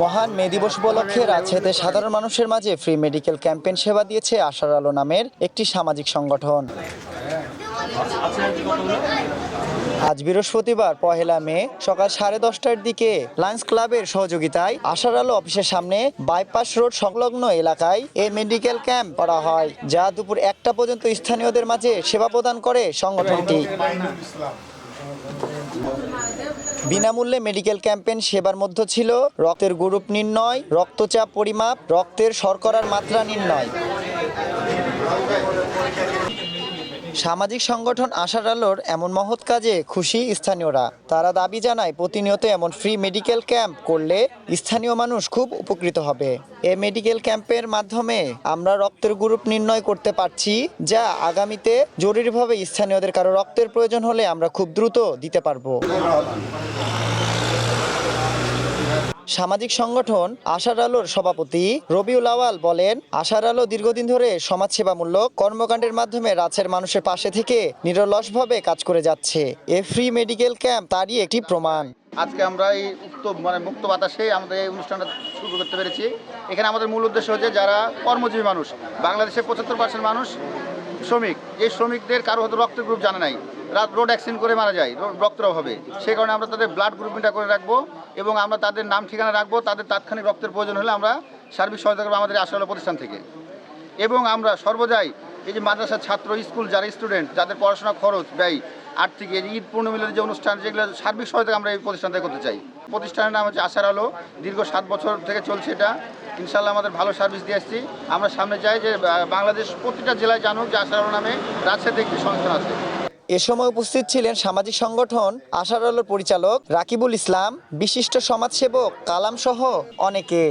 মহান মে দিবস উপলক্ষে রাজশাহীতে সাধারণ মানুষের মাঝে ফ্রি মেডিকেল ক্যাম্পেইন সেবা দিয়েছে আশার আলো নামের একটি সামাজিক সংগঠন। আজ বৃহস্পতিবার, পহেলা মে, সকাল সাড়ে দশটার দিকে লায়ন্স ক্লাবের সহযোগিতায় আশার আলো অফিসের সামনে বাইপাস রোড সংলগ্ন এলাকায় এ মেডিকেল ক্যাম্প করা হয়, যা দুপুর একটা পর্যন্ত স্থানীয়দের মাঝে সেবা প্রদান করে সংগঠনটি। বিনামূল্যে মেডিকেল ক্যাম্পেন সেবার মধ্যে ছিল। রক্তের গ্রুপ নির্ণয়, রক্তচাপ পরিমাপ, রক্তের শর্করার মাত্রা নির্ণয়। সামাজিক সংগঠন আশার আলোর এমন মহৎ কাজে খুশি স্থানীয়রা। তারা দাবি জানায়, প্রতিনিয়ত এমন ফ্রি মেডিকেল ক্যাম্প করলে স্থানীয় মানুষ খুব উপকৃত হবে। এই মেডিকেল ক্যাম্পের মাধ্যমে আমরা রক্তের গ্রুপ নির্ণয় করতে পারছি, যা আগামীতে জরুরিভাবে স্থানীয়দের কারও রক্তের প্রয়োজন হলে আমরা খুব দ্রুত দিতে পারব। সামাজিক সংগঠন আশার আলোর সভাপতি রবিউল আওয়াল বলেন, আশার আলো দীর্ঘদিন ধরে সমাজসেবামূলক কর্মকাণ্ডের মাধ্যমে রাজের মানুষের পাশে থেকে নিরলসভাবে কাজ করে যাচ্ছে। এ ফ্রি মেডিকেল ক্যাম্প তারই একটি প্রমাণ। আজকে আমরা এই উক্ত মানে মুক্ত বাতাসে আমাদের এই অনুষ্ঠানটা শুরু করতে পেরেছি। এখানে আমাদের মূল উদ্দেশ্য হচ্ছে যারা কর্মজীবী মানুষ, বাংলাদেশের পঁচাত্তর পার্সেন্ট মানুষ শ্রমিক, এই শ্রমিকদের কারও হয়তো রক্তের গ্রুপ জানা নাই। রাত রোড অ্যাক্সিডেন্ট করে মারা যায়, রক্তের অভাবে। সেই কারণে আমরা তাদের ব্লাড গ্রুপিংটা করে রাখব। এবং আমরা তাদের নাম ঠিকানা রাখব, তাদের তাৎক্ষণিক রক্তের প্রয়োজন হলে আমরা সার্বিক সহায়তা করব আমাদের আসলে প্রতিষ্ঠান থেকে। এবং আমরা সর্বদাই এই যে মাদ্রাসার ছাত্র, স্কুল যারা স্টুডেন্ট যাদের পড়াশোনা খরচ, ব্যয়, আর্থিক, এই ঈদ পূর্ণমিলের যে অনুষ্ঠান, যেগুলো সার্বিক সহায়তা আমরা এই প্রতিষ্ঠান থেকে করতে চাই। প্রতিষ্ঠানের নাম হচ্ছে আশার আলো, দীর্ঘ সাত বছর থেকে চলছে এটা। ইনশাল্লাহ আমাদের ভালো সার্ভিস দিয়ে আসছি। আমরা সামনে চাই যে বাংলাদেশ প্রতিটা জেলায় জানুক যে আশার আলো নামে রাজশাহীতে একটি সংস্থান আছে। এ সময় উপস্থিত ছিলেন সামাজিক সংগঠন আশার আলোর পরিচালক রাকিবুল ইসলাম, বিশিষ্ট সমাজসেবক কালাম সহ অনেকে।